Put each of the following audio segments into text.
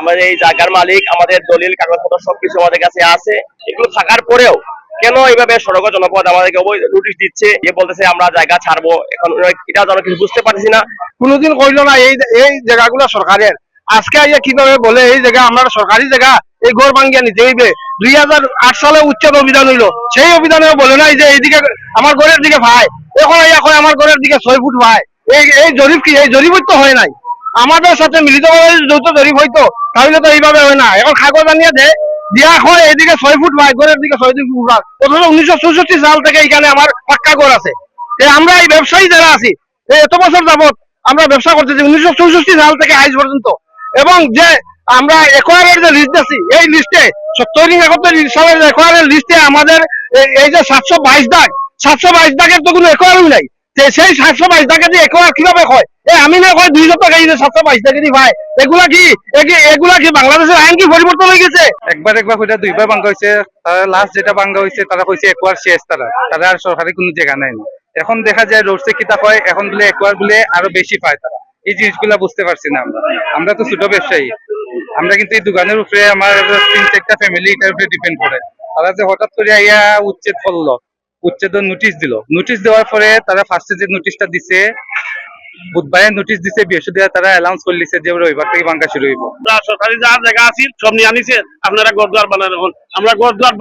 আমাদের এই জায়গার মালিক, আমাদের দলিল, কাগজপত্র সবকিছু আমাদের কাছে আছে। এগুলো থাকার পরেও কেন এইভাবে সড়ক জনপদ আমাদেরকে নোটিশ দিচ্ছে? যে বলতেছে, আমরা জায়গা ছাড়বো। এখন এটা যেন কিছু বুঝতে পারছি না। কোনোদিন কইলো না, এই এই জায়গাগুলো সরকারের। আজকে আইয়া কীভাবে বলে, এই জায়গা আমরা সরকারি জায়গা, এই ঘর ভাঙ্গিয়া নিতে হইবে? দুই হাজার আট সালে উচ্ছেদ অভিযান হইল। সেই অভিযানে বলে নাই যে, এইদিকে আমার ঘরের দিকে ভাই। এখন আইয়া কয়, আমার ঘরের দিকে ছয় ফুট ভাই। এই এই জরিপ কি এই জরিপই তো হয় নাই। আমাদের সাথে যদি যৌথ জরিপ হইতো তাহলে তো এইভাবে হয় না। এখন কাগজ আনিয়ে দেয় দিয়া হয় এইদিকে ছয় ফুট ভাই ঘরের দিকে ছয় ফুট ভাই অথচ উনিশশো চৌষট্টি সাল থেকে এখানে আমার পাক্কা ঘর আছে। আমরা এই ব্যবসায়ী যারা আছি এত বছর যাবত আমরা ব্যবসা করতেছি, উনিশশো চৌষট্টি সাল থেকে আজ পর্যন্ত। এবং যে আমরা একোয়ারের যে লিস্ট আছি, এই লিস্টে সত্তর একাত্তর সালের একোয়ারের লিস্টে আমাদের এই- যে সাতশো বাইশ দাগ, সাতশো বাইশ দাগের তো কোনো একোয়ারই নাই। সেই সাতশো বাইশ দাগে দিয়ে একোয়ার কীভাবে হয় এ, আমি না কয় দুইশো টাকা এই যে সাতশো বাইশ দাগে দিয়ে ভাই। এগুলা কি এগুলা কি বাংলাদেশের আইন কি পরিবর্তন হয়ে গেছে? একবার একবার কইটা দুইবার ভাঙ্গা হয়েছে লাস্ট যেটা ভাঙ্গা হয়েছে তারা কইছে একবার শেষ তারা। তারা আর সরকারি কোনো জায়গা নাই। এখন দেখা যায় রোডসে কিতা হয় এখন বলে একবার বলে আরও বেশি পায় তারা। এই জিনিসগুলা বুঝতে পারছি না আমরা। আমরা তো ছোট ব্যবসায়ী। আমরা কিন্তু এই দোকানের উপরে আমার তিন চারটা ফ্যামিলি এটার উপরে ডিপেন্ড করে। তারা যে হঠাৎ করে আইয়া উচ্ছেদ করল উচ্ছেদের নোটিশ দিল। নোটিশ দেওয়ার পরে তারা ফার্স্টে যে নোটিশটা দিছে বুধবারে নোটিশ দিছে, বৃহস্পতিবার তারা যে রবিবার থেকে শুরু হইব। সরকারি যা জায়গা আছে, সব নিয়ে আনিছে। আপনারা বানান এখন। আমরা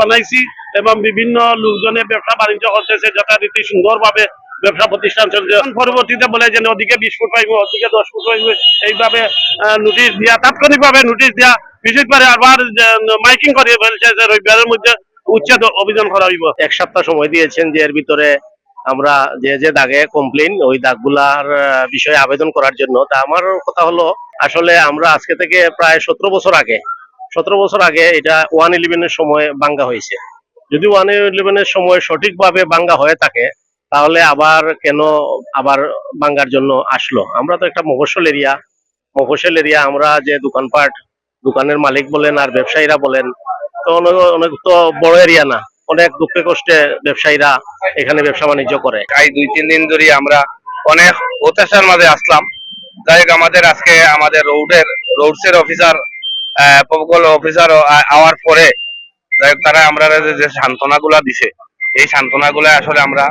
বানাইছি এবং বিভিন্ন লোকজনে ব্যবসা বাণিজ্য করতেছে, যথারীতি সুন্দরভাবে ব্যবসা প্রতিষ্ঠান চলছে। পরবর্তীতে বলে যে ওদিকে বিশ ফুট পাইব, ওদিকে দশ ফুট পাইব। এইভাবে নোটিশ দিয়া, তাৎক্ষণিকভাবে নোটিশ দিয়া বিশেষ করে আবার মাইকিং করে ফেলছে রবিবারের মধ্যে উচ্ছেদ অভিযান করা হইব। এক সপ্তাহ সময় দিয়েছেন যে এর ভিতরে আমরা যে যে দাগে কমপ্লেন ওই দাগগুলার বিষয়ে আবেদন করার জন্য। তা আমার কথা হলো, আসলে আমরা আজকে থেকে প্রায় সতেরো বছর আগে, সতেরো বছর আগে এটা ওয়ান ইলেভেনের সময় বাঙ্গা হয়েছে। যদি ওয়ান ইলেভেনের সময় সঠিকভাবে বাঙ্গা হয়ে থাকে, তাহলে আবার কেন আবার বাঙ্গার জন্য আসলো? আমরা তো একটা মফস্বল এরিয়া মফসল এরিয়া আমরা যে দোকানপাট, দোকানের মালিক বলেন আর ব্যবসায়ীরা বলেন অনেক তো বড় এরিয়া না। অনেক দুঃখে কষ্টে ব্যবসায়ীরা এখানে ব্যবসা বাণিজ্য করে। এই দুই, তিন দিন ধরে আমরা অনেক হতাশার মাঝে আসলাম। যাই আমাদের আজকে আমাদের রোডের রোডসের অফিসার প্রকল্প অফিসার আওয়ার পরে যাই তারা আমরা যে- যে সান্ত্বনা গুলা দিছে, এই সান্ত্বনা গুলা আসলে আমরা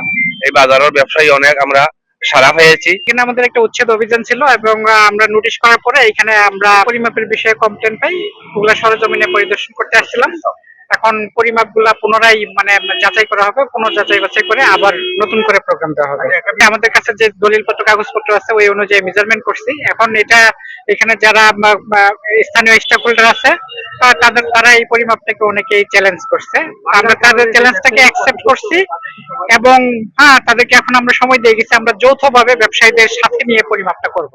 এই বাজারের ব্যবসায়ী অনেক আমরা সারা হয়েছি। এখানে আমাদের একটা উচ্ছেদ অভিযান ছিল এবং আমরা নোটিশ করার পরে এখানে আমরা পরিমাপের বিষয়ে কমপ্লেন পাই। ওগুলা সরজমিনে পরিদর্শন করতে আসছিলাম। এখন পরিমাপগুলা পুনরায় মানে যাচাই করা হবে পুনঃ যাচাই বাছাই করে আবার নতুন করে প্রোগ্রাম দেওয়া হবে। আমাদের কাছে যে দলিলপত্র কাগজপত্র আছে ওই অনুযায়ী মেজারমেন্ট করছি। এখন এটা এখানে যারা স্থানীয় স্টেক হোল্ডার আছে তাদের তারা এই পরিমাপটাকে অনেকেই চ্যালেঞ্জ করছে। আমরা তাদের চ্যালেঞ্জটাকে অ্যাকসেপ্ট করছি এবং হ্যাঁ তাদেরকে এখন আমরা সময় দিয়ে গেছি আমরা যৌথভাবে ব্যবসায়ীদের সাথে নিয়ে পরিমাপটা করব।